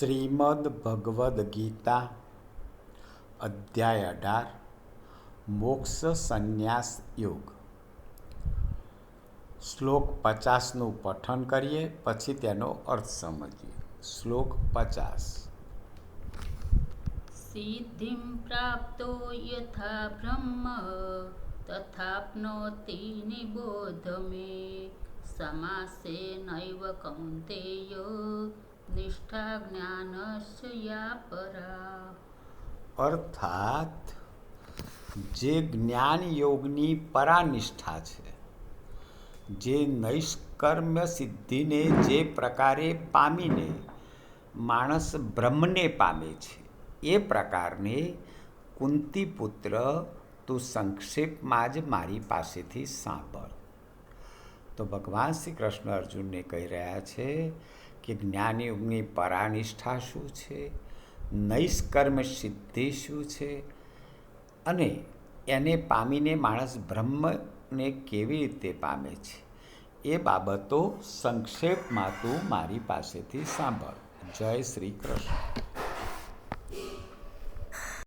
શ્રીમદ ભગવદ્ ગીતા, અધ્યાય અઢાર, મોક્ષ સંન્યાસ યોગ. શ્લોક પચાસનું પઠન કરીએ, પછી તેનો અર્થ સમજીએ. શ્લોક પચાસ. સિદ્ધિમ પ્રાપ્તો યથા બ્રહ્મ, તથાપ્નોતિ નિબોધ મે સમાસે નૈવ કૌંતેય. અર્થાત જે જ્ઞાન યોગની પરાનિષ્ઠા છે જે નૈષ્કર્મ્ય સિદ્ધિને જે પ્રકારે પામીને માણસ બ્રહ્મને પામે છે એ પ્રકારને કુંતીપુત્ર તું સંક્ષેપમાં જ મારી પાસેથી સાંભળ તો ભગવાન શ્રી કૃષ્ણ અર્જુનને કહી રહ્યા છે કે જ્ઞાનયુગની પરાનિષ્ઠા શું છે? નૈષ્કર્મ સિદ્ધિ શું છે? અને એને પામીને માણસ બ્રહ્મને કેવી રીતે પામે છે? એ બાબતો સંક્ષેપમાં તું મારી પાસેથી સાંભળ. જય શ્રી કૃષ્ણ.